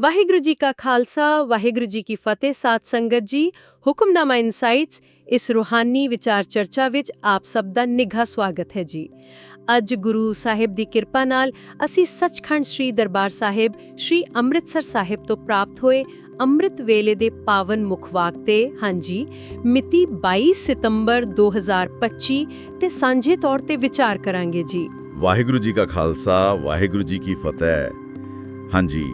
ਵਾਹਿਗੁਰੂ ਜੀ ਕਾ ਖਾਲਸਾ, ਵਾਹਿਗੁਰੂ ਜੀ ਕੀ ਫਤਿਹ, ਸਾਧ ਸੰਗਤ ਜੀ। ਹੁਕਮਨਾਮਾ ਇਨਸਾਈਟਸ, ਇਸ ਰੂਹਾਨੀ ਵਿਚਾਰ ਚਰਚਾ ਵਿੱਚ ਆਪ ਸਭ ਦਾ ਨਿੱਘਾ ਸਵਾਗਤ ਹੈ ਜੀ। ਅੱਜ ਗੁਰੂ ਸਾਹਿਬ ਦੀ ਕਿਰਪਾ ਨਾਲ ਅਸੀਂ ਸੱਚਖੰਡ ਸ੍ਰੀ ਦਰਬਾਰ ਸਾਹਿਬ, ਸ੍ਰੀ ਅੰਮ੍ਰਿਤਸਰ ਸਾਹਿਬ ਤੋਂ ਪ੍ਰਾਪਤ ਹੋਏ ਅੰਮ੍ਰਿਤ ਵੇਲੇ ਦੇ ਪਾਵਨ ਮੁਖਵਾਕ ਤੇ ਹਾਂਜੀ ਮਿਤੀ 22 ਸਤੰਬਰ 2025 ਤੇ ਸਾਂਝੇ ਤੌਰ ਤੇ ਵਿਚਾਰ ਕਰਾਂਗੇ ਜੀ। ਵਾਹਿਗੁਰੂ ਜੀ ਕਾ ਖਾਲਸਾ, ਵਾਹਿਗੁਰੂ ਜੀ ਕੀ ਫਤਿਹ। ਹਾਂਜੀ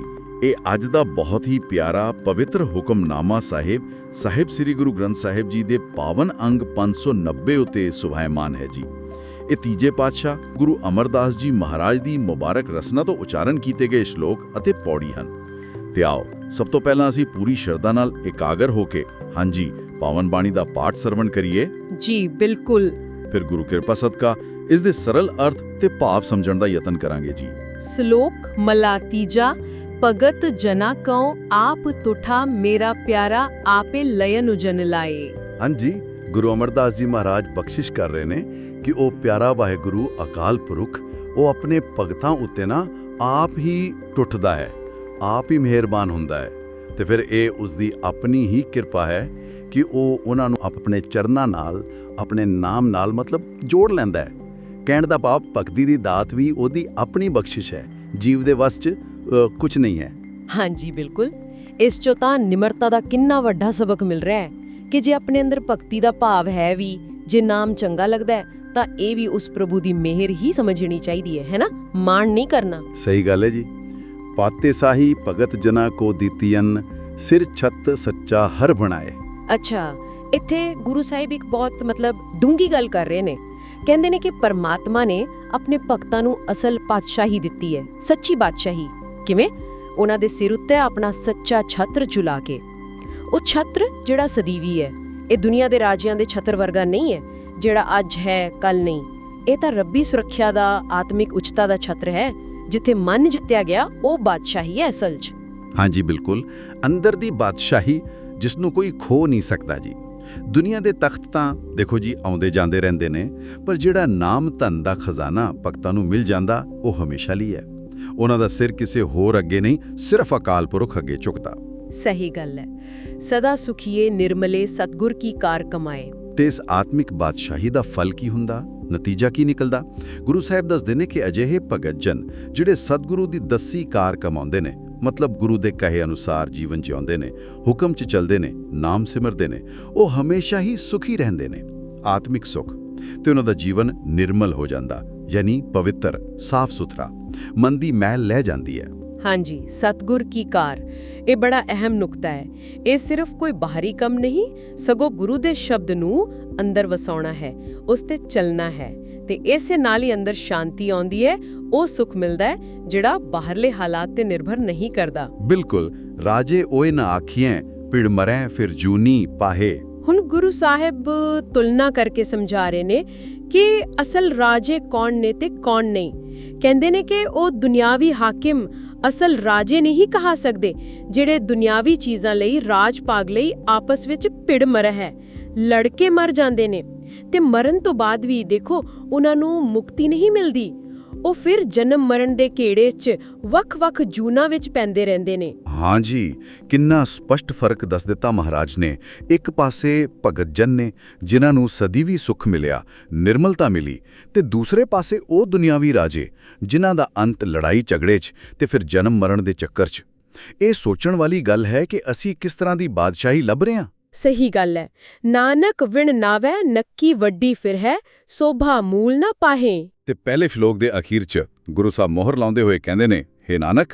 ਇਹ ਅੱਜ ਦਾ ਬਹੁਤ ਹੀ ਪਿਆਰਾ ਪਵਿੱਤਰ ਹੁਕਮਨਾਮਾ ਸਾਹਿਬ ਸਾਹਿਬ ਸ੍ਰੀ ਗੁਰੂ ਗ੍ਰੰਥ ਸਾਹਿਬ ਜੀ ਦੇ ਪਾਵਨ ਅੰਗ 590 ਉਤੇ ਸੁਭਾਇਮਾਨ ਹੈ ਜੀ। ਇਹ ਤੀਜੇ ਪਾਤਸ਼ਾਹ ਗੁਰੂ ਅਮਰਦਾਸ ਜੀ ਮਹਾਰਾਜ ਦੀ ਮੁਬਾਰਕ ਰਸਨਾ ਤੋਂ ਉਚਾਰਨ ਕੀਤੇ ਗਏ ਸ਼ਲੋਕ ਅਤੇ ਪੌੜੀ ਹਨ। ਤੇ ਆਓ ਸਭ ਤੋਂ ਪਹਿਲਾਂ ਅਸੀਂ ਪੂਰੀ ਸ਼ਰਧਾ ਨਾਲ ਇਕਾਗਰ ਹੋ ਕੇ ਹਾਂਜੀ ਪਾਵਨ ਬਾਣੀ ਦਾ ਪਾਠ ਸਰਵਣ ਕਰੀਏ। ਜੀ ਬਿਲਕੁਲ। ਫਿਰ ਗੁਰੂ ਕਿਰਪਾ ਸਦਕਾ ਇਸ ਦੇ ਸਰਲ ਅਰਥ ਤੇ ਭਾਵ ਸਮਝਣ ਦਾ ਯਤਨ ਕਰਾਂਗੇ ਜੀ। ਸ਼ਲੋਕ ਮਲਾ ਤੀਜਾ ਭਗਤ ਜਨਾ ਕਉ ਆਪ ਤੁਠਾ ਮੇਰਾ ਪਿਆਰਾ ਆਪੇ ਲਯਨ ਉਜਨ ਲਾਏ ਹਾਂਜੀ ਗੁਰੂ ਅਮਰਦਾਸ ਜੀ ਮਹਾਰਾਜ ਬਖਸ਼ਿਸ਼ ਕਰ ਰਹੇ ਨੇ ਕਿ ਉਹ ਪਿਆਰਾ ਵਾਹਿਗੁਰੂ ਅਕਾਲ ਪੁਰਖ ਉਹ ਆਪਣੇ ਭਗਤਾਂ ਉੱਤੇ ਨਾ ਆਪ ਹੀ ਟੁੱਟਦਾ ਹੈ ਆਪ ਹੀ ਮਿਹਰਬਾਨ ਹੁੰਦਾ ਹੈ ਤੇ ਫਿਰ ਇਹ ਉਸ ਦੀ ਆਪਣੀ ਹੀ ਕਿਰਪਾ ਹੈ ਕਿ ਉਹ ਉਹਨਾਂ ਨੂੰ ਆਪਣੇ ਚਰਨਾਂ ਨਾਲ ਆਪਣੇ ਨਾਮ ਨਾਲ ਮਤਲਬ ਜੋੜ ਲੈਂਦਾ ਹੈ ਕਹਿਣ ਦਾ ਭਾਵ ਭਗਤੀ ਦੀ ਦਾਤ ਵੀ ਉਹਦੀ ਆਪਣੀ ਬਖਸ਼ਿਸ਼ ਹੈ ਜੀਵ ਦੇ ਵਸ 'ਚ ਕੁਝ ਨਹੀਂ ਹੈ। ਹਾਂਜੀ ਬਿਲਕੁਲ। ਇਸ ਚੋਂ ਤਾਂ ਨਿਮਰਤਾ ਦਾ ਕਿੰਨਾ ਵੱਡਾ ਸਬਕ ਮਿਲ ਰਿਹਾ ਹੈ ਕਿ ਜੇ ਆਪਣੇ ਅੰਦਰ ਭਗਤੀ ਦਾ ਭਾਵ ਹੈ ਵੀ ਜੇ ਨਾਮ ਚੰਗਾ ਲੱਗਦਾ ਹੈ ਤਾਂ ਇਹ ਵੀ ਉਸ ਪ੍ਰਭੂ ਦੀ ਮਿਹਰ ਹੀ ਸਮਝਣੀ ਚਾਹੀਦੀ ਹੈ ਹੈਨਾ ਮਾਣ ਨਹੀਂ ਕਰਨਾ। ਸਹੀ ਗੱਲ ਹੈ ਜੀ। ਪਾਤੇ ਸਾਹੀ ਭਗਤ ਜਨਾ ਕੋ ਦਿੱਤੀਨ ਸਿਰ ਛੱਤ ਸੱਚਾ ਹਰ ਬਣਾਏ। ਅੱਛਾ ਇੱਥੇ ਗੁਰੂ ਸਾਹਿਬ ਇੱਕ ਬਹੁਤ ਮਤਲਬ ਡੂੰਗੀ ਗੱਲ ਕਰ ਰਹੇ ਨੇ। ਕਹਿੰਦੇ ਨੇ ਕਿ ਪਰਮਾਤਮਾ ਨੇ ਆਪਣੇ ਭਗਤਾਂ ਨੂੰ ਅਸਲ ਪਾਤਸ਼ਾਹੀ ਦਿੱਤੀ ਹੈ ਸੱਚੀ ਬਾਦਸ਼ਾਹੀ। ਕਿਵੇਂ? ਉਹਨਾਂ ਦੇ ਸਿਰ ਉੱਤੇ ਆਪਣਾ ਸੱਚਾ ਛਤਰ ਝੁਲਾ ਕੇ। ਉਹ ਛਤਰ ਜਿਹੜਾ ਸਦੀਵੀ ਹੈ, ਇਹ ਦੁਨੀਆ ਦੇ ਰਾਜਿਆਂ ਦੇ ਛਤਰ ਵਰਗਾ ਨਹੀਂ ਹੈ, ਜਿਹੜਾ ਅੱਜ ਹੈ ਕੱਲ ਨਹੀਂ। ਇਹ ਤਾਂ ਰੱਬੀ ਸੁਰੱਖਿਆ ਦਾ, ਆਤਮਿਕ ਉੱਚਤਾ ਦਾ ਛਤਰ ਹੈ, ਜਿੱਥੇ ਮਨ ਜਿੱਤਿਆ ਗਿਆ, ਉਹ ਬਾਦਸ਼ਾਹੀ ਹੈ ਅਸਲ 'ਚ। ਹਾਂਜੀ, ਬਿਲਕੁਲ। ਅੰਦਰ ਦੀ ਬਾਦਸ਼ਾਹੀ ਜਿਸ ਨੂੰ ਕੋਈ ਖੋ ਨਹੀਂ ਸਕਦਾ ਜੀ। ਦੁਨੀਆ ਦੇ ਤਖਤ ਤਾਂ, ਦੇਖੋ ਜੀ, ਆਉਂਦੇ ਜਾਂਦੇ ਰਹਿੰਦੇ ਨੇ, ਪਰ ਜਿਹੜਾ ਨਾਮ ਧਨ ਦਾ ਖਜ਼ਾਨਾ ਭਗਤਾਂ ਨੂੰ ਮਿਲ ਜਾਂਦਾ, ਉਹ ਹਮੇਸ਼ਾ ਲਈ ਹੈ। ਉਹਨਾਂ ਦਾ ਸਿਰ ਕਿਸੇ ਹੋਰ ਅੱਗੇ ਨਹੀਂ ਸਿਰਫ ਅਕਾਲ ਪੁਰਖ ਅੱਗੇ ਝੁਕਦਾ। ਸਹੀ ਗੱਲ ਹੈ। ਸਦਾ ਸੁਖੀਏ ਨਿਰਮਲੇ ਸਤਗੁਰ ਕੀ ਕਾਰ ਕਮਾਏ। ਤੇ ਇਸ ਆਤਮਿਕ ਬਾਦਸ਼ਾਹੀ ਦਾ ਫਲ ਕੀ ਹੁੰਦਾ? ਨਤੀਜਾ ਕੀ ਨਿਕਲਦਾ? ਗੁਰੂ ਸਾਹਿਬ ਦੱਸਦੇ ਨੇ ਕਿ ਅਜਿਹੇ ਭਗਤ ਜਨ ਜਿਹੜੇ ਸਤਿਗੁਰੂ ਦੀ ਦੱਸੀ ਕਾਰ ਕਮਾਉਂਦੇ ਨੇ ਮਤਲਬ ਗੁਰੂ ਦੇ ਕਹੇ ਅਨੁਸਾਰ ਜੀਵਨ ਜਿਉਂਦੇ ਨੇ ਹੁਕਮ 'ਚ ਚੱਲਦੇ ਨੇ ਨਾਮ ਸਿਮਰਦੇ ਨੇ ਉਹ ਹਮੇਸ਼ਾ ਹੀ ਸੁਖੀ ਰਹਿੰਦੇ ਨੇ। ਆਤਮਿਕ ਸੁਖ। ਤੇ ਉਹਨਾਂ ਦਾ ਜੀਵਨ ਨਿਰਮਲ ਹੋ ਜਾਂਦਾ ਯਾਨੀ ਪਵਿੱਤਰ ਸਾਫ਼ ਸੁਥਰਾ ਮਨ ਦੀ ਮੈਲ ਲੈ ਜਾਂਦੀ ਹੈ। ਹਾਂਜੀ ਸਤਗੁਰ ਕੀ ਕਾਰ। ਇਹ ਬੜਾ ਅਹਿਮ ਨੁਕਤਾ ਹੈ। ਇਹ ਸਿਰਫ ਕੋਈ ਬਾਹਰੀ ਕੰਮ ਨਹੀਂ ਸਗੋਂ ਗੁਰੂ ਦੇ ਸ਼ਬਦ ਨੂੰ ਅੰਦਰ ਵਸਾਉਣਾ ਹੈ ਉਸ ਤੇ ਚੱਲਣਾ ਹੈ ਤੇ ਇਸੇ ਨਾਲ ਹੀ ਅੰਦਰ ਸ਼ਾਂਤੀ ਆਉਂਦੀ ਹੈ ਉਹ ਸੁਖ ਮਿਲਦਾ ਹੈ ਜਿਹੜਾ ਬਾਹਰਲੇ ਹਾਲਾਤ ਤੇ ਨਿਰਭਰ ਨਹੀਂ ਕਰਦਾ। ਬਿਲਕੁਲ ਰਾਜੇ ਓਏ ਨਾ ਆਖੀਐ ਪਿੜ ਮਰੈ ਫਿਰ ਜੂਨੀ ਪਾਹੇ। ਹੁਣ ਗੁਰੂ ਸਾਹਿਬ ਤੁਲਨਾ ਕਰਕੇ ਸਮਝਾ ਰਹੇ ਨੇ ਕਿ ਅਸਲ ਰਾਜੇ ਕੌਣ ਨੇ ਤੇ ਕੌਣ ਨਹੀਂ। ਕਹਿੰਦੇ ਨੇ ਕਿ ਉਹ ਦੁਨਿਆਵੀ ਹਾਕਿਮ ਅਸਲ ਰਾਜੇ ਨਹੀਂ ਕਹਾ ਸਕਦੇ, ਜਿਹੜੇ ਦੁਨਿਆਵੀ ਚੀਜ਼ਾਂ ਲਈ ਰਾਜ ਪਾਗ ਲਈ ਆਪਸ ਵਿੱਚ ਭਿੜ ਮਰ ਹੈ। ਲੜਕੇ ਮਰ ਜਾਂਦੇ ਨੇ ਤੇ ਮਰਨ ਤੋਂ ਬਾਅਦ ਵੀ ਦੇਖੋ, ਉਹਨਾਂ ਨੂੰ ਮੁਕਤੀ ਨਹੀਂ ਮਿਲਦੀ। ਉਹ ਫਿਰ ਜਨਮ ਮਰਨ ਦੇ ਘੇੜੇ 'ਚ ਵੱਖ-ਵੱਖ ਜੂਨਾਂ ਵਿੱਚ ਪੈਂਦੇ ਰਹਿੰਦੇ ਨੇ। ਹਾਂਜੀ ਕਿੰਨਾ ਸਪਸ਼ਟ ਫ਼ਰਕ ਦੱਸ ਦਿੱਤਾ ਮਹਾਰਾਜ ਨੇ। ਇੱਕ ਪਾਸੇ ਭਗਤ ਜਨ ਨੇ, ਜਿਨ੍ਹਾਂ ਨੂੰ ਸਦੀਵੀ ਸੁੱਖ ਮਿਲਿਆ, ਨਿਰਮਲਤਾ ਮਿਲੀ, ਤੇ ਦੂਸਰੇ ਪਾਸੇ ਉਹ ਦੁਨਿਆਵੀ ਰਾਜੇ, ਜਿਨ੍ਹਾਂ ਦਾ ਅੰਤ ਲੜਾਈ ਝਗੜੇ 'ਚ ਤੇ ਫਿਰ ਜਨਮ ਮਰਨ ਦੇ ਚੱਕਰ 'ਚ। ਇਹ ਸੋਚਣ ਵਾਲੀ ਗੱਲ ਹੈ ਕਿ ਅਸੀਂ ਕਿਸ ਤਰ੍ਹਾਂ ਦੀ ਬਾਦਸ਼ਾਹੀ ਲੱਭ ਰਹੇ ਹਾਂ। ਸਹੀ ਗੱਲ ਹੈ ਨਾਨਕ ਵਿਣ ਨਾਵੈ, ਨੱਕੀ ਵੱਡੀ ਫਿਰ ਹੈ ਸੋਭਾ ਮੂਲ ਨਾ ਪਾਹੇ। ਤੇ ਪਹਿਲੇ ਸ਼ਲੋਕ ਦੇ ਅਖੀਰ 'ਚ ਗੁਰੂ ਸਾਹਿਬ ਮੋਹਰ ਲਾਉਂਦੇ ਹੋਏ ਕਹਿੰਦੇ ਨੇ हे ਨਾਨਕ,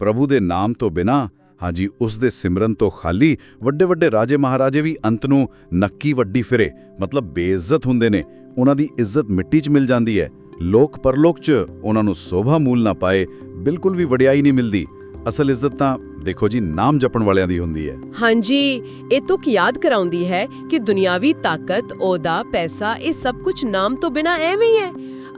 ਪ੍ਰਭੂ ਦੇ ਨਾਮ ਤੋਂ ਬਿਨਾ, ਹਾਂਜੀ, ਉਸ ਦੇ ਸਿਮਰਨ ਤੋਂ ਖਾਲੀ ਵੱਡੇ ਵੱਡੇ ਰਾਜੇ ਮਹਾਰਾਜੇ ਵੀ ਅੰਤ ਨੂੰ ਨੱਕੀ ਵੱਡੀ ਫਿਰੇ, ਮਤਲਬ ਬੇਇੱਜ਼ਤ ਹੁੰਦੇ ਨੇ, ਉਹਨਾਂ ਦੀ ਇੱਜ਼ਤ ਮਿੱਟੀ 'ਚ ਮਿਲ ਜਾਂਦੀ ਹੈ ਲੋਕ ਪਰਲੋਕ 'ਚ ਉਹਨਾਂ ਨੂੰ ਸੋਭਾ ਮੂਲ ਨਾ ਪਾਏ, ਬਿਲਕੁਲ ਵੀ ਵਡਿਆਈ ਨਹੀਂ ਮਿਲਦੀ। ਅਸਲ ਇੱਜ਼ਤ ਤਾਂ ਦੇਖੋ ਜੀ ਨਾਮ ਜਪਣ ਵਾਲਿਆਂ ਦੀ ਹੁੰਦੀ ਹੈ। ਹਾਂਜੀ ਇਹ ਤੁਕ ਯਾਦ ਕਰਾਉਂਦੀ ਹੈ ਕਿ ਦੁਨਿਆਵੀ ਤਾਕਤ ਉਹਦਾ ਪੈਸਾ ਇਹ ਸਭ ਕੁਝ ਨਾਮ ਤੋਂ ਬਿਨਾ ਐਵੇਂ ਹੀ ਹੈ।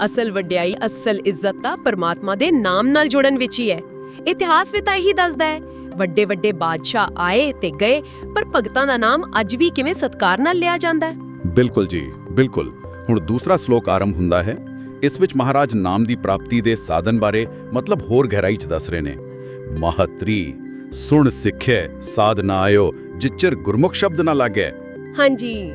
ਅਸਲ ਵਡਿਆਈ ਅਸਲ ਇੱਜ਼ਤ ਤਾਂ ਪਰਮਾਤਮਾ ਦੇ ਨਾਮ ਨਾਲ ਜੁੜਨ ਵਿੱਚ ਹੀ ਹੈ। ਇਤਿਹਾਸ ਵੀ ਤਾਂ ਇਹੀ ਦੱਸਦਾ ਹੈ ਵੱਡੇ ਵੱਡੇ ਬਾਦਸ਼ਾਹ ਆਏ ਤੇ ਗਏ ਪਰ ਭਗਤਾਂ ਦਾ ਨਾਮ ਅੱਜ ਵੀ ਕਿਵੇਂ ਸਤਕਾਰ ਨਾਲ ਲਿਆ ਜਾਂਦਾ ਹੈ? ਬਿਲਕੁਲ ਜੀ ਬਿਲਕੁਲ। ਹੁਣ ਦੂਸਰਾ ਸ਼ਲੋਕ ਆਰੰਭ ਹੁੰਦਾ ਹੈ ਇਸ ਵਿੱਚ ਮਹਾਰਾਜ ਨਾਮ ਦੀ ਪ੍ਰਾਪਤੀ ਦੇ ਸਾਧਨ ਬਾਰੇ ਮਤਲਬ ਹੋਰ ਗਹਿਰਾਈ 'ਚ ਦੱਸ ਰਹੇ ਨੇ। ਮਹਤਰੀ, ਸੁਣ ਸਿੱਖੇ ਸਾਧ ਨਾ ਆਇਓ, ਜਿਚਰ ਗੁਰਮੁਖ ਸ਼ਬਦ ਨਾ ਲਾਗੇ। ਹਾਂਜੀ।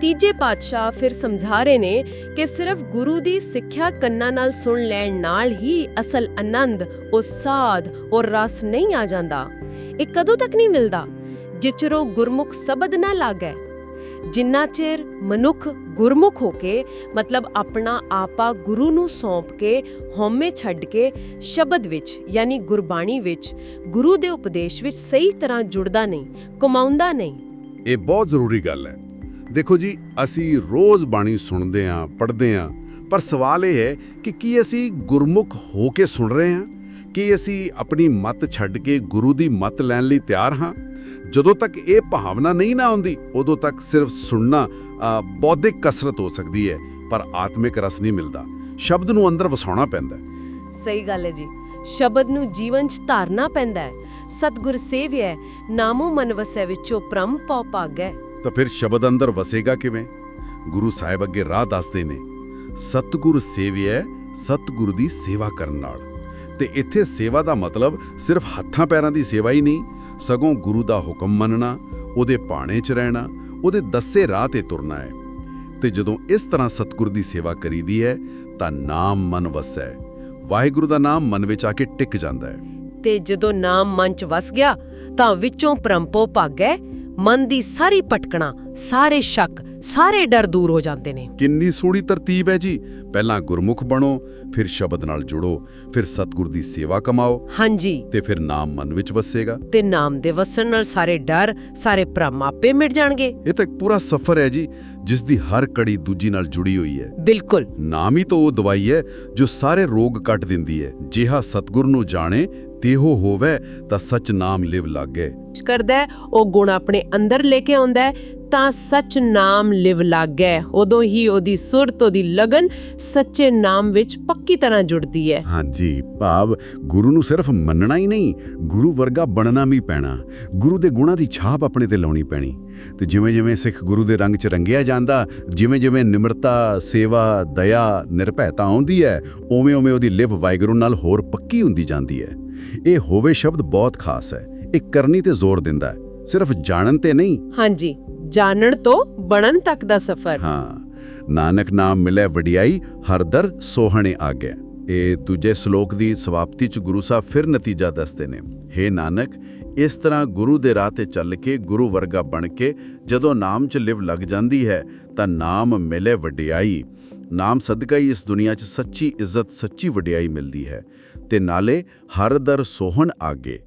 ਤੀਜੇ ਪਾਤਸ਼ਾਹ ਫਿਰ ਸਮਝਾ ਰਹੇ ਨੇ ਕਿ ਸਿਰਫ ਗੁਰੂ ਦੀ ਸਿੱਖਿਆ ਕੰਨਾਂ ਨਾਲ ਸੁਣ ਲੈਣ ਨਾਲ ਹੀ ਅਸਲ ਆਨੰਦ, ਉਹ ਸਾਧ ਔਰ ਰਸ ਨਹੀਂ ਆ ਜਾਂਦਾ। ਇਹ ਕਦੋਂ ਤੱਕ ਨਹੀਂ ਮਿਲਦਾ? ਜਿਚਰੋ ਗੁਰਮੁਖ ਸ਼ਬਦ ਨਾ ਲਾਗੇ। ਜਿੰਨਾ ਚਿਰ ਮਨੁੱਖ ਗੁਰਮੁਖ ਹੋ ਕੇ, ਮਤਲਬ ਆਪਣਾ ਆਪਾ ਗੁਰੂ ਨੂੰ ਸੌਂਪ ਕੇ, ਹਉਮੈ ਛੱਡ ਕੇ, ਸ਼ਬਦ ਵਿੱਚ, ਯਾਨੀ ਗੁਰਬਾਣੀ ਵਿੱਚ, ਗੁਰੂ ਦੇ ਉਪਦੇਸ਼ ਵਿੱਚ ਸਹੀ ਤਰ੍ਹਾਂ ਜੁੜਦਾ ਨਹੀਂ, ਕਮਾਉਂਦਾ ਨਹੀਂ। ਇਹ ਬਹੁਤ ਜ਼ਰੂਰੀ ਗੱਲ ਹੈ। ਦੇਖੋ ਜੀ, ਅਸੀਂ ਰੋਜ਼ ਬਾਣੀ ਸੁਣਦੇ ਆਂ ਪੜ੍ਹਦੇ ਆਂ ਪਰ ਸਵਾਲ ਇਹ ਹੈ ਕਿ ਕੀ ਅਸੀਂ ਗੁਰਮੁਖ ਹੋ ਕੇ ਸੁਣ ਰਹੇ ਹਾਂ? ਕਿ ਅਸੀਂ ਆਪਣੀ ਮਤ ਛੱਡ ਕੇ ਗੁਰੂ ਦੀ ਮਤ ਲੈਣ ਲਈ ਤਿਆਰ ਹਾਂ? ਜਦੋਂ ਤੱਕ ਇਹ ਭਾਵਨਾ ਨਹੀਂ ਨਾ ਆਉਂਦੀ ਉਦੋਂ ਤੱਕ ਸਿਰਫ ਸੁਣਨਾ ਬੌਧਿਕ ਕਸਰਤ ਹੋ ਸਕਦੀ ਹੈ ਪਰ ਆਤਮਿਕ ਰਸ ਨਹੀਂ ਮਿਲਦਾ। ਸ਼ਬਦ ਨੂੰ ਅੰਦਰ ਵਸਾਉਣਾ ਪੈਂਦਾ ਸਹੀ ਗੱਲ ਹੈ ਜੀ। ਸ਼ਬਦ ਨੂੰ ਜੀਵਨ 'ਚ ਧਾਰਨਾ ਪੈਂਦਾ ਹੈ। ਸਤਿਗੁਰ ਸੇਵਿਐ ਨਾਮੋ ਮਨ ਵਸੈ ਵਿੱਚੋਂ ਪ੍ਰਮ ਪਉ ਭਾਗੈ। ਤਾਂ ਫਿਰ ਸ਼ਬਦ ਅੰਦਰ ਵਸੇਗਾ ਕਿਵੇਂ? ਗੁਰੂ ਸਾਹਿਬ ਅੱਗੇ ਰਾਹ ਦੱਸਦੇ ਨੇ ਸਤਿਗੁਰ ਸੇਵਿਐ ਸਤਿਗੁਰੂ ਦੀ ਸੇਵਾ ਕਰਨ ਨਾਲ। ਤੇ ਇੱਥੇ ਸੇਵਾ ਦਾ ਮਤਲਬ ਸਿਰਫ ਹੱਥਾਂ ਪੈਰਾਂ ਦੀ ਸੇਵਾ ਹੀ ਨਹੀਂ, ਸਗੋਂ ਗੁਰੂ ਦਾ ਹੁਕਮ ਮੰਨਣਾ, ਉਹਦੇ ਪਾਣੇ 'ਚ ਰਹਿਣਾ, ਉਹਦੇ ਦੱਸੇ ਰਾਹ ਤੇ ਤੁਰਨਾ ਹੈ। ਤੇ ਜਦੋਂ ਇਸ ਤਰ੍ਹਾਂ ਸਤਿਗੁਰ ਦੀ ਸੇਵਾ ਕਰੀਦੀ ਹੈ, ਤਾਂ ਨਾਮ ਮਨ ਵਸੈ। ਵਾਹਿਗੁਰੂ ਦਾ ਨਾਮ ਮਨ ਵਿੱਚ ਆ ਕੇ ਟਿਕ ਜਾਂਦਾ ਹੈ। ਤੇ ਜਦੋਂ ਨਾਮ ਮਨ 'ਚ ਵਸ ਗਿਆ, ਤਾਂ ਵਿੱਚੋਂ ਪ੍ਰੰਪੋ ਭਾਗੈ ਮਨ ਦੀ ਸਾਰੀ ਭਟਕਣਾ ਸਾਰੇ ਸ਼ੱਕ ਸਾਰੇ ਡਰ ਦੂਰ ਹੋ ਜਾਂਦੇ ਨੇ। ਕਿੰਨੀ ਸੋਹਣੀ ਤਰਤੀਬ ਹੈ ਜੀ। ਪਹਿਲਾਂ ਗੁਰਮੁਖ ਬਣੋ ਫਿਰ ਸ਼ਬਦ ਨਾਲ ਜੁੜੋ ਫਿਰ ਸਤਿਗੁਰ ਦੀ ਸੇਵਾ ਕਮਾਓ। ਹਾਂਜੀ। ਤੇ ਫਿਰ ਨਾਮ ਮਨ ਵਿੱਚ ਵਸੇਗਾ। ਤੇ ਨਾਮ ਦੇ ਵਸਣ ਨਾਲ ਸਾਰੇ ਡਰ ਸਾਰੇ ਭਰਮ ਆਪੇ ਮਿਟ ਜਾਣਗੇ। ਇਹ ਤਾਂ ਇੱਕ ਪੂਰਾ ਸਫ਼ਰ ਹੈ ਜੀ ਜਿਸ ਦੀ ਹਰ ਕੜੀ ਦੂਜੀ ਨਾਲ ਜੁੜੀ ਹੋਈ ਹੈ। ਬਿਲਕੁਲ। ਨਾਮ ਹੀ ਤਾਂ ਉਹ ਦਵਾਈ ਹੈ ਜੋ ਸਾਰੇ ਰੋਗ ਕੱਟ ਦਿੰਦੀ ਹੈ। ਜਿਹਾ ਸਤਿਗੁਰ ਨੂੰ ਜਾਣੇ ਤੇਹੋ ਹੋਵੇ ਤਾਂ ਸਚ ਨਾਮ ਲਿਵ ਲਾਗੇ। ਕਰਦਾ ਉਹ ਗੁਣ ਆਪਣੇ ਅੰਦਰ ਲੈ ਕੇ ਆਉਂਦਾ ਤਾਂ ਸੱਚ ਨਾਮ ਲਿਵ ਲੱਗੈ। ਉਦੋਂ ਹੀ ਉਹਦੀ ਸੁਰਤ ਉਹਦੀ ਲਗਨ ਸੱਚੇ ਨਾਮ ਵਿੱਚ ਪੱਕੀ ਤਰ੍ਹਾਂ ਜੁੜਦੀ ਹੈ। ਹਾਂਜੀ ਭਾਵ ਗੁਰੂ ਨੂੰ ਸਿਰਫ ਮੰਨਣਾ ਹੀ ਨਹੀਂ ਗੁਰੂ ਵਰਗਾ ਬਣਨਾ ਵੀ ਪੈਣਾ। ਗੁਰੂ ਦੇ ਗੁਣਾਂ ਦੀ ਛਾਪ ਆਪਣੇ ਤੇ ਲਾਉਣੀ ਪੈਣੀ। ਤੇ ਜਿਵੇਂ ਜਿਵੇਂ ਸਿੱਖ ਗੁਰੂ ਦੇ ਰੰਗ 'ਚ ਰੰਗਿਆ ਜਾਂਦਾ ਜਿਵੇਂ ਜਿਵੇਂ ਨਿਮਰਤਾ ਸੇਵਾ ਦਇਆ ਨਿਰਭੈਤਾ ਆਉਂਦੀ ਹੈ ਉਵੇਂ ਉਵੇਂ ਉਹਦੀ ਲਿਵ ਵਾਹਿਗੁਰੂ ਨਾਲ ਹੋਰ ਪੱਕੀ ਹੁੰਦੀ ਜਾਂਦੀ ਹੈ। ਇਹ ਹੋਵੇ ਸ਼ਬਦ ਬਹੁਤ ਖਾਸ ਹੈ। ਇਹ ਕਰਨੀ ਤੇ ਜ਼ੋਰ ਦਿੰਦਾ ਹੈ। ਸਿਰਫ ਜਾਣਨ ਤੇ ਨਹੀਂ। ਹਾਂਜੀ ਜਾਣਨ ਤੋਂ ਬਣਨ ਤੱਕ ਦਾ ਸਫ਼ਰ। ਹਾਂ ਨਾਨਕ ਨਾਮ ਮਿਲੇ ਵਡਿਆਈ ਹਰ ਦਰ ਸੋਹਣੇ ਆਗੇ ਇਹ ਦੂਜੇ ਸ਼ਲੋਕ ਦੀ ਸਮਾਪਤੀ ਚ ਗੁਰੂ ਸਾਹਿਬ ਫਿਰ ਨਤੀਜਾ ਦੱਸਦੇ ਨੇ। हे ਨਾਨਕ ਇਸ ਤਰ੍ਹਾਂ ਗੁਰੂ ਦੇ ਰਾਹ ਤੇ ਚੱਲ ਕੇ ਗੁਰੂ ਵਰਗਾ ਬਣ ਕੇ ਜਦੋਂ ਨਾਮ ਚ ਲਿਵ ਲੱਗ ਜਾਂਦੀ ਹੈ ਤਾਂ ਨਾਮ ਮਿਲੇ ਵਡਿਆਈ। ਨਾਮ ਸਦਕਾ ਹੀ ਇਸ ਦੁਨੀਆ 'ਚ ਸੱਚੀ ਇੱਜ਼ਤ ਸੱਚੀ ਵਡਿਆਈ ਮਿਲਦੀ ਹੈ। ਤੇ ਨਾਲੇ ਹਰ ਦਰ ਸੋਹਣ ਆਗੇ।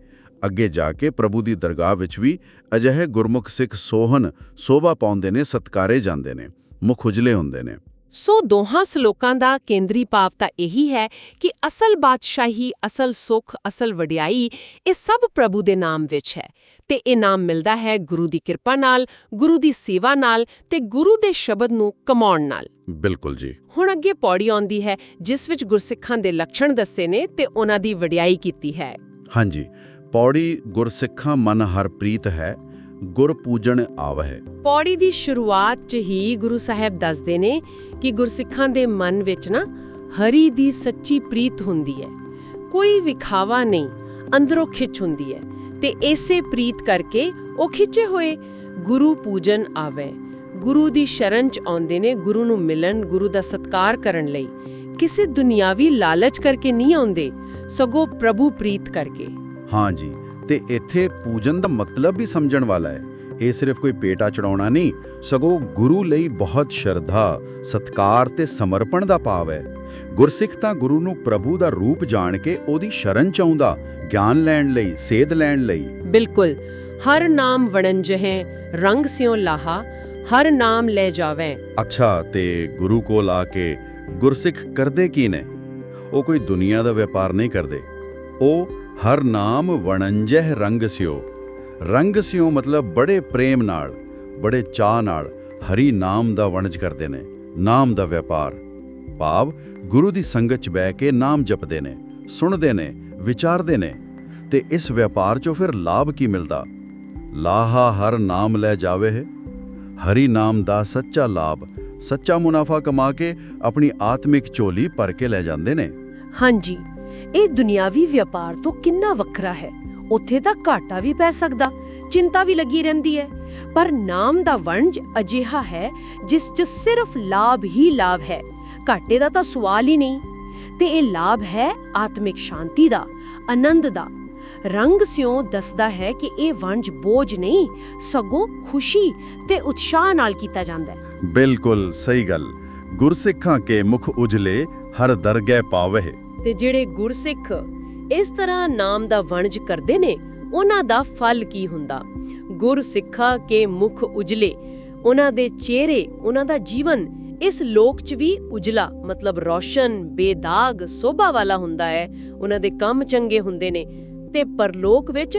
ਅੱਗੇ ਜਾ ਕੇ ਪ੍ਰਭੂ ਦੀ ਦਰਗਾਹ ਵਿੱਚ ਵੀ ਅਜਿਹੇ ਗੁਰਮੁਖ ਸਿੱਖ ਸੋਹਣ ਸੋਭਾ ਪਾਉਂਦੇ ਨੇ, ਸਤਕਾਰੇ ਜਾਂਦੇ ਨੇ, ਮੁਖ ਉਜਲੇ ਹੁੰਦੇ ਨੇ। ਸੋ ਦੋਹਾਂ ਸ਼ਲੋਕਾਂ ਦਾ ਕੇਂਦਰੀ ਭਾਵ ਤਾਂ ਇਹੀ ਹੈ ਕਿ ਅਸਲ ਬਾਦਸ਼ਾਹੀ ਅਸਲ ਸੁਖ ਅਸਲ ਵਡਿਆਈ ਇਹ ਸਭ ਪ੍ਰਭੂ ਦੇ ਨਾਮ ਵਿੱਚ ਹੈ ਤੇ ਇਹ ਨਾਮ ਮਿਲਦਾ ਹੈ ਗੁਰੂ ਦੀ ਕਿਰਪਾ ਨਾਲ ਗੁਰੂ ਦੀ ਸੇਵਾ ਨਾਲ ਤੇ ਗੁਰੂ ਦੇ ਸ਼ਬਦ ਨੂੰ ਕਮਾਉਣ ਨਾਲ। ਬਿਲਕੁਲ ਜੀ। ਹੁਣ ਅੱਗੇ ਪੌੜੀ ਆਉਂਦੀ ਹੈ ਜਿਸ ਵਿੱਚ ਗੁਰਸਿੱਖਾਂ ਦੇ ਲੱਛਣ ਦੱਸੇ ਨੇ ਤੇ ਉਹਨਾਂ ਦੀ ਵਡਿਆਈ ਕੀਤੀ ਹੈ। ਹਾਂਜੀ ਪੌੜੀ ਗੁਰਸਿੱਖਾਂ ਮਨ ਹਰ ਪ੍ਰੀਤ ਹੈ ਗੁਰ ਪੂਜਣ ਆਵਹਿ। ਪੌੜੀ ਦੀ ਸ਼ੁਰੂਆਤ 'ਚ ਹੀ ਗੁਰੂ ਸਾਹਿਬ ਦੱਸਦੇ ਨੇ ਕਿ ਗੁਰਸਿੱਖਾਂ ਦੇ ਮਨ ਵਿੱਚ ਨਾ ਹਰੀ ਦੀ ਸੱਚੀ ਪ੍ਰੀਤ ਹੁੰਦੀ ਹੈ। ਕੋਈ ਵਿਖਾਵਾ ਨਹੀਂ ਅੰਦਰੋਂ ਖਿੱਚ ਹੁੰਦੀ ਹੈ ਤੇ ਇਸੇ ਪ੍ਰੀਤ ਕਰਕੇ ਉਹ ਖਿੱਚੇ ਹੋਏ ਗੁਰੂ ਪੂਜਨ ਆਵੇ ਗੁਰੂ ਦੀ ਸ਼ਰਨ 'ਚ ਆਉਂਦੇ ਨੇ ਗੁਰੂ ਨੂੰ ਮਿਲਣ ਗੁਰੂ ਦਾ ਸਤਕਾਰ ਕਰਨ ਲਈ। ਕਿਸੇ ਦੁਨਿਆਵੀ ਲਾਲਚ ਕਰਕੇ ਨਹੀਂ ਆਉਂਦੇ ਸਗੋਂ ਪ੍ਰਭੂ ਪ੍ਰੀਤ ਕਰਕੇ। ਹਾਂਜੀ ਤੇ ਇੱਥੇ ਪੂਜਨ ਦਾ ਮਤਲਬ ਵੀ ਸਮਝਣ ਵਾਲਾ ਹੈ। ਇਹ ਸਿਰਫ ਕੋਈ ਪੇਟਾ ਚੜਾਉਣਾ ਨਹੀਂ ਸਗੋਂ ਗੁਰੂ ਲਈ ਬਹੁਤ ਸ਼ਰਧਾ ਸਤਕਾਰ ਤੇ ਸਮਰਪਣ ਦਾ ਭਾਵ ਹੈ। ਗੁਰਸਿੱਖ ਤਾਂ ਗੁਰੂ ਨੂੰ ਪ੍ਰਭੂ ਦਾ ਰੂਪ ਜਾਣ ਕੇ ਉਹਦੀ ਸ਼ਰਨ ਚਾਹੁੰਦਾ ਗਿਆਨ ਲੈਣ ਲਈ ਸੇਧ ਲੈਣ ਲਈ। ਬਿਲਕੁਲ। ਹਰ ਨਾਮ ਵਣੰਜਹਿ ਰੰਗ ਸਿਓ ਲਾਹਾ ਹਰ ਨਾਮ ਲੈ ਜਾਵੇਂ। ਅੱਛਾ ਤੇ ਗੁਰੂ ਕੋਲ ਆ ਕੇ ਗੁਰਸਿੱਖ ਕਰਦੇ ਕੀ ਨੇ? ਉਹ ਕੋਈ ਦੁਨੀਆ ਦਾ ਵਪਾਰ ਨਹੀਂ ਕਰਦੇ। ਉਹ ਹਰ ਨਾਮ ਵਣੰਜਹਿ ਰੰਗ ਸਿਓ। ਰੰਗ ਸਿਓ ਮਤਲਬ ਬੜੇ ਪ੍ਰੇਮ ਨਾਲ, ਬੜੇ ਚਾਹ ਨਾਲ ਹਰੀ ਨਾਮ ਦਾ ਵਣਜ ਕਰਦੇ ਨੇ, ਨਾਮ ਦਾ ਵਪਾਰ। ਭਾਵ ਗੁਰੂ ਦੀ ਸੰਗਤ 'ਚ ਬਹਿ ਕੇ ਨਾਮ ਜਪਦੇ ਨੇ, ਸੁਣਦੇ ਨੇ, ਵਿਚਾਰਦੇ ਨੇ, ਤੇ ਇਸ ਵਪਾਰ 'ਚੋਂ ਫਿਰ ਲਾਭ ਕੀ ਮਿਲਦਾ? ਲਾਹਾ ਹਰ ਨਾਮ ਲੈ ਜਾਵੇ ਹੈ। ਹਰੀ ਨਾਮ ਦਾ ਸੱਚਾ ਲਾਭ, ਸੱਚਾ ਮੁਨਾਫਾ ਕਮਾ ਕੇ ਆਪਣੀ ਆਤਮਿਕ ਝੋਲੀ ਭਰ ਕੇ ਲੈ ਜਾਂਦੇ ਨੇ। ਹਾਂਜੀ। ਇਹ ਦੁਨਿਆਵੀ ਵਪਾਰ ਤੋਂ ਕਿੰਨਾ ਵੱਖਰਾ ਹੈ? ਉੱਥੇ ਤਾਂ ਘਾਟਾ ਵੀ ਪੈ ਸਕਦਾ, ਚਿੰਤਾ ਵੀ ਲੱਗੀ ਰਹਿੰਦੀ ਹੈ। ਪਰ ਨਾਮ ਦਾ ਵਣਜ ਅਜਿਹਾ ਹੈ, ਜਿਸ 'ਚ ਸਿਰਫ ਲਾਭ ਹੀ ਲਾਭ ਹੈ। ਘਾਟੇ ਦਾ ਤਾਂ ਸਵਾਲ ਹੀ ਨਹੀਂ। ਤੇ ਇਹ ਲਾਭ ਹੈ ਆਤਮਿਕ ਸ਼ਾਂਤੀ ਦਾ, ਆਨੰਦ ਦਾ। ਰੰਗ ਸਿਓ ਦੱਸਦਾ ਹੈ ਕਿ ਇਹ ਵਣਜ ਬੋਝ ਨਹੀਂ, ਸਗੋਂ ਖੁਸ਼ੀ ਤੇ ਉਤਸ਼ਾਹ ਨਾਲ ਕੀਤਾ ਜਾਂਦਾ ਹੈ। ਬਿਲਕੁਲ ਸਹੀ ਗੱਲ। ਗੁਰਸਿੱਖਾਂ ਕੇ ਮੁਖ ਉਜਲੇ, ਹਰ ਦਰਗਹਿ ਪਾਵਹਿ। ਤੇ ਜਿਹੜੇ ਗੁਰਸਿੱਖ ਇਸ ਤਰ੍ਹਾਂ ਨਾਮ ਦਾ ਵਣਜ ਕਰਦੇ ਨੇ, ਉਹਨਾਂ ਦਾ ਫਲ ਕੀ ਹੁੰਦਾ? ਗੁਰਸਿੱਖਾਂ ਕੇ ਮੁਖ ਉਜਲੇ, ਉਹਨਾਂ ਦੇ ਚਿਹਰੇ, ਉਹਨਾਂ ਦਾ ਜੀਵਨ, ਇਸ ਲੋਕ 'ਚ ਵੀ ਉਜਲਾ, ਮਤਲਬ ਰੋਸ਼ਨ, ਬੇਦਾਗ, ਸੋਭਾ ਵਾਲਾ ਹੁੰਦਾ ਹੈ, ਉਹਨਾਂ ਦੇ ਕੰਮ ਚੰਗੇ ਹੁੰਦੇ ਨੇ, ਤੇ ਪਰਲੋਕ ਵਿੱਚ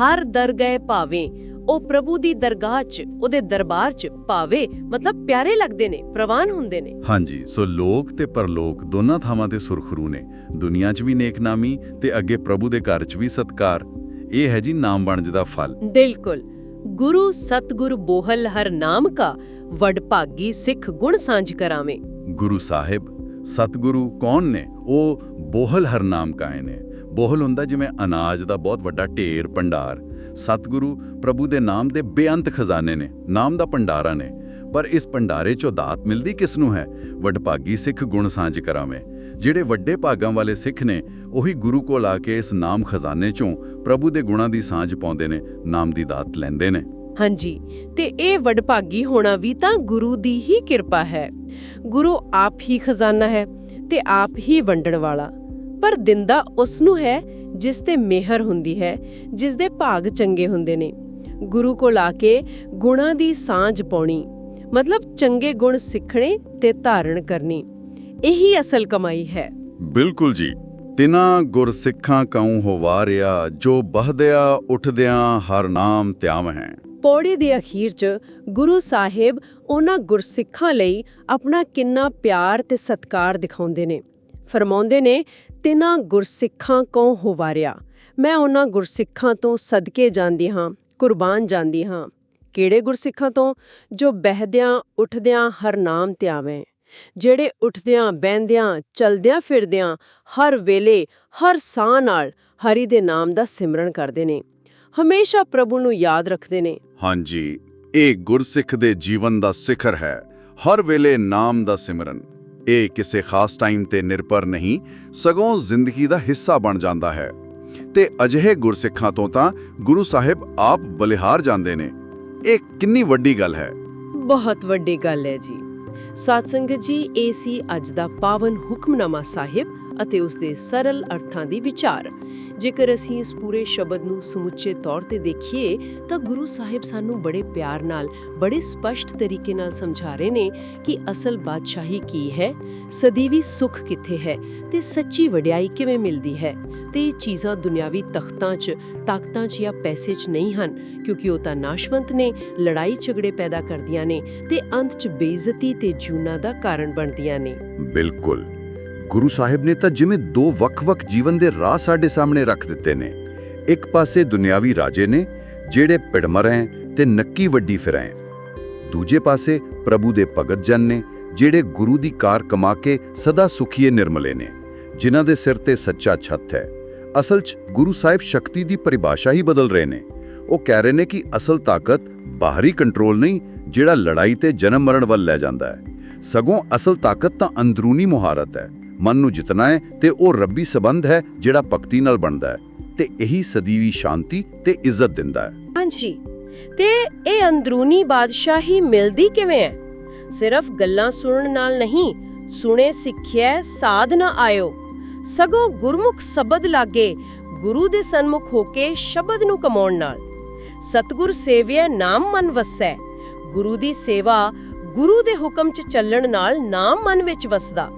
ਹਰ ਦਰ ਗਏ ਭਾਵੇਂ ਉਹ ਪ੍ਰਭੂ ਦੀ ਦਰਗਾਹ 'ਚ ਉਹਦੇ ਦਰਬਾਰ 'ਚ ਭਾਵੇਂ ਮਤਲਬ ਪਿਆਰੇ ਲੱਗਦੇ ਨੇ ਪ੍ਰਵਾਨ ਹੁੰਦੇ ਨੇ। ਹਾਂਜੀ ਸੋ ਲੋਕ ਤੇ ਪਰਲੋਕ ਦੋਨਾਂ ਥਾਵਾਂ ਤੇ ਸੁਰਖਰੂ ਨੇ। ਦੁਨੀਆ 'ਚ ਵੀ ਨੇਕਨਾਮੀ ਤੇ ਅੱਗੇ ਪ੍ਰਭੂ ਦੇ ਘਰ 'ਚ ਵੀ ਸਤਕਾਰ। ਇਹ ਹੈ ਜੀ ਨਾਮ ਵਣਜ ਦਾ ਫਲ। ਬਿਲਕੁਲ। ਗੁਰੂ ਸਤਗੁਰ ਬੋਹਲ ਹਰ ਨਾਮ ਕਾ ਵਡਭਾਗੀ ਸਿੱਖ ਗੁਣ ਸਾਂਝ ਕਰਾਵੇਂ। ਗੁਰੂ ਸਾਹਿਬ ਸਤਿਗੁਰੂ ਕੌਣ ਨੇ? ਉਹ ਬੋਹਲ ਹਰਨਾਮ ਕਾਏ ਨੇ। ਬੋਹਲ ਹੁੰਦਾ ਜਿਵੇਂ ਅਨਾਜ ਦਾ ਬਹੁਤ ਵੱਡਾ ਢੇਰ, ਭੰਡਾਰ। ਸਤਿਗੁਰੂ ਪ੍ਰਭੂ ਦੇ ਨਾਮ ਦੇ ਬੇਅੰਤ ਖਜ਼ਾਨੇ ਨੇ, ਨਾਮ ਦਾ ਭੰਡਾਰਾ ਨੇ। ਪਰ ਇਸ ਭੰਡਾਰੇ ਚੋਂ ਦਾਤ ਮਿਲਦੀ ਕਿਸ ਨੂੰ ਹੈ? ਵਡਭਾਗੀ ਸਿੱਖ ਗੁਣ ਸਾਂਝ ਕਰਾਵੇਂ। ਜਿਹੜੇ ਵੱਡੇ ਭਾਗਾਂ ਵਾਲੇ ਸਿੱਖ ਨੇ, ਉਹੀ ਗੁਰੂ ਕੋਲ ਆ ਕੇ ਇਸ ਨਾਮ ਖਜ਼ਾਨੇ ਚੋਂ ਪ੍ਰਭੂ ਦੇ ਗੁਣਾਂ ਦੀ ਸਾਂਝ ਪਾਉਂਦੇ ਨੇ, ਨਾਮ ਦੀ ਦਾਤ ਲੈਂਦੇ ਨੇ। ਹਾਂਜੀ, ਤੇ ਇਹ ਵਡਭਾਗੀ ਹੋਣਾ ਵੀ ਤਾਂ ਗੁਰੂ ਦੀ ਹੀ ਕਿਰਪਾ ਹੈ। ਗੁਰੂ ਆਪ ਹੀ ਖਜ਼ਾਨਾ ਹੈ ਤੇ ਆਪ ਹੀ ਵੰਡਣ ਵਾਲਾ। ਪਰ ਦਿੰਦਾ ਉਸ ਨੂੰ ਹੈ ਜਿਸ ਤੇ ਮਿਹਰ ਹੁੰਦੀ ਹੈ ਜਿਸ ਦੇ ਭਾਗ ਚੰਗੇ ਹੁੰਦੇ ਨੇ। ਗੁਰੂ ਕੋਲ ਆ ਕੇ ਗੁਣਾਂ ਦੀ ਸਾਂਝ ਪਾਉਣੀ ਮਤਲਬ ਚੰਗੇ ਗੁਣ ਸਿੱਖਣੇ ਤੇ ਧਾਰਨ ਕਰਨੀ ਇਹੀ ਅਸਲ ਕਮਾਈ ਹੈ। ਬਿਲਕੁਲ ਜੀ। ਤਿਨਾ ਗੁਰਸਿੱਖਾਂ ਕਉ ਹੋਵਾਰਿਆ ਜੋ ਬਹਦਿਆ ਉਠਦਿਆਂ ਹਰ ਨਾਮ ਧਿਆਵਹਿ ਪੌੜੀ ਦੇ ਅਖੀਰ 'ਚ ਗੁਰੂ ਸਾਹਿਬ ਉਹਨਾਂ ਗੁਰਸਿੱਖਾਂ ਲਈ ਆਪਣਾ ਕਿੰਨਾ ਪਿਆਰ ਤੇ ਸਤਕਾਰ ਦਿਖਾਉਂਦੇ ਨੇ। ਫਰਮਾਉਂਦੇ ਨੇ ਤਿਨਾ ਗੁਰਸਿੱਖਾਂ ਕੋ ਹੋਵਾਰਿਆ ਮੈਂ ਉਹਨਾਂ ਗੁਰਸਿੱਖਾਂ ਤੋਂ ਸਦਕੇ ਜਾਂਦੀ ਹਾਂ, ਕੁਰਬਾਨ ਜਾਂਦੀ ਹਾਂ। ਕਿਹੜੇ ਗੁਰਸਿੱਖਾਂ ਤੋਂ? ਜੋ ਬਹਿਦਿਆਂ, ਉੱਠਦਿਆਂ ਹਰ ਨਾਮ ਧਿਆਵੇਂ ਜਿਹੜੇ ਉੱਠਦਿਆਂ, ਬਹਿੰਦਿਆਂ, ਚਲਦਿਆਂ ਫਿਰਦਿਆਂ ਹਰ ਵੇਲੇ, ਹਰ ਸਾਹ ਨਾਲ ਹਰੀ ਦੇ ਨਾਮ ਦਾ ਸਿਮਰਨ ਕਰਦੇ ਨੇ। ਹਮੇਸ਼ਾ ਪ੍ਰਭੂ ਨੂੰ ਯਾਦ ਰੱਖਦੇ ਨੇ। ਹਾਂਜੀ, ਇਹ ਗੁਰਸਿੱਖ ਦੇ ਜੀਵਨ ਦਾ ਸਿਖਰ ਹੈ। ਹਰ ਵੇਲੇ ਨਾਮ ਦਾ ਸਿਮਰਨ। ਇਹ ਕਿਸੇ ਖਾਸ ਟਾਈਮ ਤੇ ਨਿਰਭਰ ਨਹੀਂ, ਸਗੋਂ ਜ਼ਿੰਦਗੀ ਦਾ ਹਿੱਸਾ ਬਣ ਜਾਂਦਾ ਹੈ। ਤੇ ਅਜਿਹੇ ਗੁਰਸਿੱਖਾਂ ਤੋਂ ਤਾਂ ਗੁਰੂ ਸਾਹਿਬ ਆਪ ਬਲਿਹਾਰ ਜਾਂਦੇ ਨੇ। ਇਹ ਕਿੰਨੀ ਵੱਡੀ ਗੱਲ ਹੈ। ਬਹੁਤ ਵੱਡੀ ਗੱਲ ਹੈ ਜੀ। ਸਾਧ ਸੰਗਤ ਜੀ, ਇਹ ਸੀ ਅੱਜ ਦਾ ਪਾਵਨ ਹੁਕਮਨਾਮਾ ਸਾਹਿਬ। ਅਤੇ ਉਸ ਦੇ ਸਰਲ ਅਰਥਾਂ ਦੀ ਵਿਚਾਰ। ਜੇਕਰ ਅਸੀਂ ਇਸ ਪੂਰੇ ਸ਼ਬਦ ਨੂੰ ਸਮੁੱਚੇ ਤੌਰ ਤੇ ਦੇਖੀਏ, ਤਾਂ ਗੁਰੂ ਸਾਹਿਬ ਸਾਨੂੰ ਬੜੇ ਪਿਆਰ ਨਾਲ, ਬੜੇ ਸਪਸ਼ਟ ਤਰੀਕੇ ਨਾਲ ਸਮਝਾ ਰਹੇ ਨੇ ਕਿ ਅਸਲ ਬਾਦਸ਼ਾਹੀ ਕੀ ਹੈ, ਸਦੀਵੀ ਸੁੱਖ ਕਿੱਥੇ ਹੈ ਤੇ ਸੱਚੀ ਵਡਿਆਈ ਕਿਵੇਂ ਮਿਲਦੀ ਹੈ। ਤੇ ਇਹ ਚੀਜ਼ਾਂ ਦੁਨਿਆਵੀ ਤਖਤਾਂ 'ਚ, ਤਾਕਤਾਂ 'ਚ ਜਾਂ ਪੈਸੇ 'ਚ ਨਹੀਂ ਹਨ, ਕਿਉਂਕਿ ਉਹ ਤਾਂ ਨਾਸ਼ਵੰਤ ਨੇ, ਲੜਾਈ ਝਗੜੇ ਪੈਦਾ ਕਰਦੀਆਂ ਨੇ ਤੇ ਅੰਤ 'ਚ ਬੇਇੱਜ਼ਤੀ ਤੇ ਜੂਨਾ ਦਾ ਕਾਰਨ ਬਣਦੀਆਂ ਨੇ। ਬਿਲਕੁਲ। ਗੁਰੂ ਸਾਹਿਬ ਨੇ ਤਾਂ ਜਿਵੇਂ ਦੋ ਵੱਖ-ਵੱਖ ਜੀਵਨ ਦੇ ਰਾਹ ਸਾਡੇ ਸਾਹਮਣੇ ਰੱਖ ਦਿੱਤੇ ਨੇ। ਇੱਕ ਪਾਸੇ ਦੁਨਿਆਵੀ ਰਾਜੇ ਨੇ, ਜਿਹੜੇ ਪਿੜਮਰੈਂ ਤੇ ਨੱਕੀ ਵੱਡੀ ਫਿਰੈਂ ਦੂਜੇ ਪਾਸੇ ਪ੍ਰਭੂ ਦੇ ਭਗਤ ਜਨ ਨੇ, ਜਿਹੜੇ ਗੁਰੂ ਦੀ ਕਾਰ ਕਮਾ ਕੇ ਸਦਾ ਸੁਖੀਏ ਨਿਰਮਲੇ ਨੇ, ਜਿਨ੍ਹਾਂ ਦੇ ਸਿਰ ਤੇ ਸੱਚਾ ਛੱਤ ਹੈ। ਅਸਲ 'ਚ ਗੁਰੂ ਸਾਹਿਬ ਸ਼ਕਤੀ ਦੀ ਪਰਿਭਾਸ਼ਾ ਹੀ ਬਦਲ ਰਹੇ ਨੇ। ਉਹ ਕਹਿ ਰਹੇ ਨੇ ਕਿ ਅਸਲ ਤਾਕਤ ਬਾਹਰੀ ਕੰਟਰੋਲ ਨਹੀਂ, ਜਿਹੜਾ ਲੜਾਈ ਤੇ ਜਨਮ ਮਰਨ ਵੱਲ ਲੈ ਜਾਂਦਾ ਹੈ। ਸਗੋਂ ਅਸਲ ਤਾਕਤ ਤਾਂ ਅੰਦਰੂਨੀ ਮੁਹਾਰਤ ਹੈ। ਮਨ ਨੂੰ ਜਿਤਨਾ ਹੈ ਤੇ ਉਹ ਰੱਬੀ ਸਬੰਧ ਹੈ ਜਿਹੜਾ ਭਗਤੀ ਨਾਲ ਬਣਦਾ ਹੈ ਤੇ ਇਹੀ ਸਦੀਵੀ ਸ਼ਾਂਤੀ ਤੇ ਇੱਜ਼ਤ ਦਿੰਦਾ ਹੈ। ਹਾਂਜੀ। ਤੇ ਇਹ ਅੰਦਰੂਨੀ ਬਾਦਸ਼ਾਹੀ ਮਿਲਦੀ ਕਿਵੇਂ ਹੈ? ਸਿਰਫ ਗੱਲਾਂ ਸੁਣਨ ਨਾਲ ਨਹੀਂ, ਸੁਣੇ ਸਿੱਖਿਆ ਸਾਧ ਨਾ ਆਇਓ। ਸਗੋਂ ਗੁਰਮੁਖ ਸ਼ਬਦ ਲਾਗੇ, ਗੁਰੂ ਦੇ ਸਨਮੁਖ ਹੋ ਕੇ ਸ਼ਬਦ ਨੂੰ ਕਮਾਉਣ ਨਾਲ। ਸਤਗੁਰ ਸੇਵਿਆ ਨਾਮ ਮਨ ਵਸੈ, ਗੁਰੂ ਦੀ ਸੇਵਾ ਗੁਰੂ ਦੇ ਹੁਕਮ 'ਚ ਚੱਲਣ ਨਾਲ ਨਾਮ ਮਨ ਵਿੱਚ ਵਸਦਾ।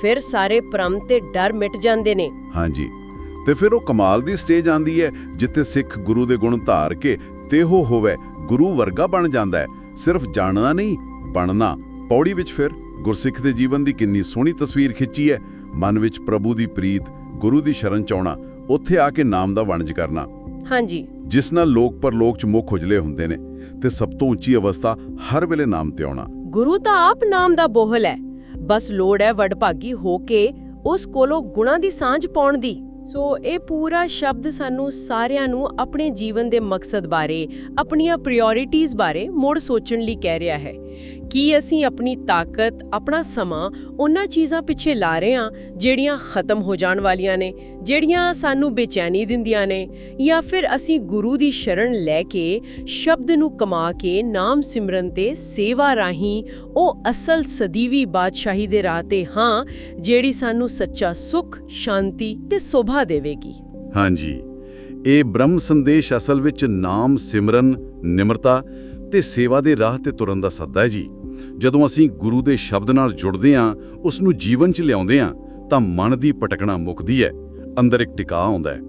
ਫਿਰ ਸਾਰੇ ਭਰਮ ਤੇ ਡਰ ਮਿਟ ਜਾਂਦੇ ਨੇ। ਹਾਂਜੀ। ਤੇ ਫਿਰ ਉਹ ਕਮਾਲ ਦੀ ਸਟੇਜ ਆਂਦੀ ਹੈ ਜਿੱਥੇ ਸਿੱਖ ਗੁਰੂ ਦੇ ਗੁਣ ਧਾਰ ਕੇ ਤੇ ਉਹ ਹੋਵੇ ਗੁਰੂ ਵਰਗਾ ਬਣ ਜਾਂਦਾ ਹੈ। ਸਿਰਫ ਜਾਣਨਾ ਨਹੀਂ ਬਣਨਾ। ਪੌੜੀ ਵਿੱਚ ਫਿਰ ਗੁਰਸਿੱਖ ਦੇ ਜੀਵਨ ਦੀ ਕਿੰਨੀ ਸੋਹਣੀ ਤਸਵੀਰ ਖਿੱਚੀ ਹੈ। ਮਨ ਵਿੱਚ ਪ੍ਰਭੂ ਦੀ ਪ੍ਰੀਤ ਗੁਰੂ ਦੀ ਸ਼ਰਨ ਚਾਉਣਾ ਉੱਥੇ ਆ ਕੇ ਨਾਮ ਦਾ ਵਣਜ ਕਰਨਾ। ਹਾਂਜੀ। ਜਿਸ ਨਾਲ ਲੋਕ ਪਰਲੋਕ ਚ ਮੁੱਖ ਉਜਲੇ ਹੁੰਦੇ ਨੇ ਤੇ ਸਭ ਤੋਂ ਉੱਚੀ ਅਵਸਥਾ ਹਰ ਵੇਲੇ ਨਾਮ ਤੇ ਆਉਣਾ। ਗੁਰੂ ਤਾਂ ਆਪ ਨਾਮ ਦਾ ਬੋਹਲ ਹੈ। ਬਸ ਲੋੜ ਹੈ ਵਡਭਾਗੀ ਹੋ ਕੇ ਉਸ ਕੋਲੋਂ ਗੁਣਾਂ ਦੀ ਸਾਂਝ ਪਾਉਣ ਦੀ। ਸੋ ਇਹ ਪੂਰਾ ਸ਼ਬਦ ਸਾਨੂੰ ਸਾਰਿਆਂ ਨੂੰ ਆਪਣੇ ਜੀਵਨ ਦੇ ਮਕਸਦ ਬਾਰੇ, ਆਪਣੀਆਂ ਪ੍ਰਾਇੋਰਟੀਆਂ ਬਾਰੇ ਮੁੜ ਸੋਚਣ ਲਈ ਕਹਿ ਰਿਹਾ ਹੈ। ਕੀ ਅਸੀਂ ਆਪਣੀ ਤਾਕਤ, ਆਪਣਾ ਸਮਾਂ ਉਹਨਾਂ ਚੀਜ਼ਾਂ ਪਿੱਛੇ ਲਾ ਰਹੇ ਹਾਂ ਜਿਹੜੀਆਂ ਖਤਮ ਹੋ ਜਾਣ ਵਾਲੀਆਂ ਨੇ, ਜਿਹੜੀਆਂ ਸਾਨੂੰ ਬੇਚੈਨੀ ਦਿੰਦੀਆਂ ਨੇ? ਜਾਂ ਫਿਰ ਅਸੀਂ ਗੁਰੂ ਦੀ ਸ਼ਰਨ ਲੈ ਕੇ ਸ਼ਬਦ ਨੂੰ ਕਮਾ ਕੇ ਨਾਮ ਸਿਮਰਨ ਤੇ ਸੇਵਾ ਰਾਹੀਂ ਉਹ ਅਸਲ ਸਦੀਵੀ ਬਾਦਸ਼ਾਹੀ ਦੇ ਰਾਹ ਤੇ ਹਾਂ, ਜਿਹੜੀ ਸਾਨੂੰ ਸੱਚਾ ਸੁਖ, ਸ਼ਾਂਤੀ ਤੇ ਸੋਭਾ ਦੇਵੇਗੀ। ਹਾਂਜੀ, ਇਹ ਬ੍ਰਹਮ ਸੰਦੇਸ਼ ਅਸਲ ਵਿੱਚ ਨਾਮ ਸਿਮਰਨ, ਨਿਮਰਤਾ ਤੇ ਸੇਵਾ ਦੇ ਰਾਹ ਤੇ ਤੁਰਨ ਦਾ ਸੱਦਾ ਹੈ ਜੀ। ਜਦੋਂ ਅਸੀਂ ਗੁਰੂ ਦੇ ਸ਼ਬਦ ਨਾਲ ਜੁੜਦੇ ਹਾਂ ਉਸ ਨੂੰ ਜੀਵਨ 'ਚ ਲਿਆਉਂਦੇ ਹਾਂ ਤਾਂ ਮਨ ਦੀ ਪਟਕਣਾ ਮੁੱਕਦੀ ਹੈ ਅੰਦਰ ਇੱਕ ਟਿਕਾ ਆਉਂਦਾ ਹੈ।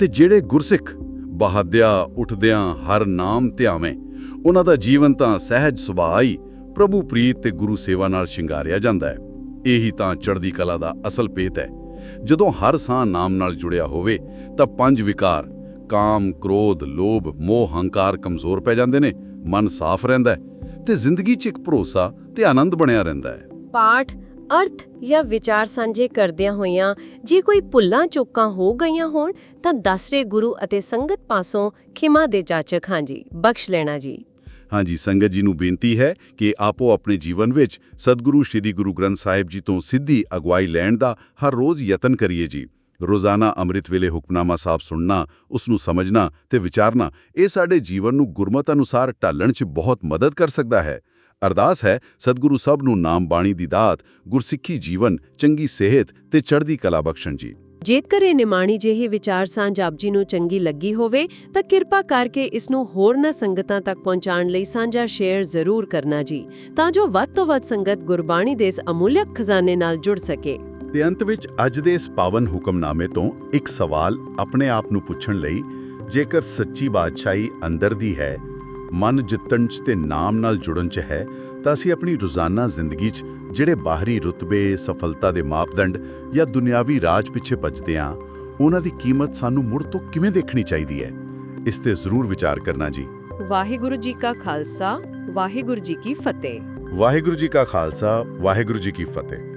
ਤੇ ਜਿਹੜੇ ਗੁਰਸਿੱਖ ਬਹਾਦਿਆ ਉੱਠਦਿਆਂ ਹਰ ਨਾਮ ਧਿਆਵੇਂ ਉਹਨਾਂ ਦਾ ਜੀਵਨ ਤਾਂ ਸਹਿਜ ਸੁਭਾਅ ਹੀ ਪ੍ਰਭੂ ਪ੍ਰੀਤ ਤੇ ਗੁਰੂ ਸੇਵਾ ਨਾਲ ਸ਼ਿੰਗਾਰਿਆ ਜਾਂਦਾ ਹੈ। ਇਹੀ ਤਾਂ ਚੜ੍ਹਦੀ ਕਲਾ ਦਾ ਅਸਲ ਪੇਤ ਹੈ। ਜਦੋਂ ਹਰ ਸਾਹ ਨਾਮ ਨਾਲ ਜੁੜਿਆ ਹੋਵੇ ਤਾਂ ਪੰਜ ਵਿਕਾਰ ਕਾਮ, ਕ੍ਰੋਧ, ਲੋਭ, ਮੋਹ, ਹੰਕਾਰ ਕਮਜ਼ੋਰ ਪੈ ਜਾਂਦੇ ਨੇ ਮਨ ਸਾਫ਼ ਰਹਿੰਦਾ ਹੈ। ਤੇ ਜ਼ਿੰਦਗੀ 'ਚ ਇੱਕ ਭਰੋਸਾ ਤੇ ਆਨੰਦ ਬਣਿਆ ਰਹਿੰਦਾ ਹੈ। ਪਾਠ ਅਰਥ ਜਾਂ ਵਿਚਾਰ ਸਾਂਝੇ ਕਰਦਿਆਂ ਹੋਇਆਂ ਜੇ ਕੋਈ ਭੁੱਲਾਂ ਚੁੱਕਾਂ ਹੋ ਗਈਆਂ ਹੋਣ ਤਾਂ ਦਸਰੇ ਗੁਰੂ ਅਤੇ ਸੰਗਤ ਪਾਸੋਂ ਖਿਮਾ ਦੇ ਜਾਚਕ ਹਾਂ ਜੀ ਬਖਸ਼ ਲੈਣਾ ਜੀ। ਹਾਂਜੀ ਸੰਗਤ ਜੀ ਨੂੰ ਬੇਨਤੀ ਹੈ ਕਿ ਆਪੋ ਆਪਣੇ ਜੀਵਨ ਵਿੱਚ ਸਤਿਗੁਰੂ ਸ੍ਰੀ ਗੁਰੂ ਗ੍ਰੰਥ ਸਾਹਿਬ ਜੀ ਤੋਂ ਸਿੱਧੀ ਅਗਵਾਈ ਲੈਣ ਦਾ ਹਰ ਰੋਜ਼ ਯਤਨ ਕਰੀਏ ਜੀ। ਰੋਜ਼ਾਨਾ ਅੰਮ੍ਰਿਤ ਵੇਲੇ ਹੁਕਮਨਾਮਾ ਸਾਹਿਬ ਸੁਣਨਾ ਉਸ ਨੂੰ ਸਮਝਣਾ ਤੇ ਵਿਚਾਰਨਾ, ਇਹ ਸਾਡੇ ਜੀਵਨ ਨੂੰ ਗੁਰਮਤ ਅਨੁਸਾਰ ਢਾਲਣ 'ਚ ਬਹੁਤ ਮਦਦ ਕਰ ਸਕਦਾ ਹੈ। ਅਰਦਾਸ ਹੈ, ਸਤਿਗੁਰੂ ਸਭ ਨੂੰ ਨਾਮ ਬਾਣੀ ਦੀ ਦਾਤ, ਗੁਰਸਿੱਖੀ ਜੀਵਨ, ਚੰਗੀ ਸਿਹਤ ਤੇ ਚੜ੍ਹਦੀ ਕਲਾ ਬਖਸ਼ਣ ਜੀ। ਜੇਕਰ ਇਹ ਨਿਮਾਣੀ ਜਿਹੀ ਵਿਚਾਰ ਸਾਂਝ ਆਪ ਜੀ ਨੂੰ ਚੰਗੀ ਲੱਗੀ ਹੋਵੇ, ਤਾਂ ਕਿਰਪਾ ਕਰਕੇ ਇਸ ਨੂੰ ਹੋਰਨਾਂ ਸੰਗਤਾਂ ਤੱਕ ਪਹੁੰਚਾਉਣ ਲਈ ਸਾਂਝਾ ਸ਼ੇਅਰ ਜ਼ਰੂਰ ਕਰਨਾ ਜੀ, ਤਾਂ ਜੋ ਵੱਧ ਤੋਂ ਵੱਧ ਸੰਗਤ ਗੁਰਬਾਣੀ ਦੇ ਇਸ ਅਮੁੱਲਕ ਖਜ਼ਾਨੇ ਨਾਲ ਜੁੜ ਸਕੇ। ਤੇ ਅੰਤ ਵਿੱਚ ਅੱਜ ਦੇ ਇਸ ਪਾਵਨ ਹੁਕਮਨਾਮੇ ਤੋਂ ਇੱਕ ਸਵਾਲ ਆਪਣੇ ਆਪ ਨੂੰ ਪੁੱਛਣ ਲਈ ਜੇਕਰ ਸੱਚੀ ਬਾਦਸ਼ਾਹੀ ਅੰਦਰ ਦੀ ਹੈ ਮਨ ਜਿੱਤਣ 'ਚ ਤੇ ਨਾਮ ਨਾਲ ਜੁੜਨ 'ਚ ਹੈ ਤਾਂ ਅਸੀਂ ਆਪਣੀ ਰੋਜ਼ਾਨਾ ਜ਼ਿੰਦਗੀ 'ਚ ਜਿਹੜੇ ਬਾਹਰੀ ਰੁਤਬੇ ਸਫਲਤਾ ਦੇ ਮਾਪਦੰਡ ਜਾਂ ਦੁਨਿਆਵੀ ਰਾਜ ਪਿੱਛੇ ਭੱਜਦੇ ਆਂ ਉਹਨਾਂ ਦੀ ਕੀਮਤ ਸਾਨੂੰ ਮੁੜ ਤੋਂ ਕਿਵੇਂ ਦੇਖਣੀ ਚਾਹੀਦੀ ਹੈ? ਇਸ ਤੇ ਜ਼ਰੂਰ ਵਿਚਾਰ ਕਰਨਾ ਜੀ। ਵਾਹਿਗੁਰੂ ਜੀ ਕਾ ਖਾਲਸਾ ਵਾਹਿਗੁਰੂ ਜੀ ਕੀ ਫਤਿਹ। ਵਾਹਿਗੁਰੂ ਜੀ ਕਾ ਖਾਲਸਾ ਵਾਹਿਗੁਰੂ ਜੀ ਕੀ ਫਤਿਹ।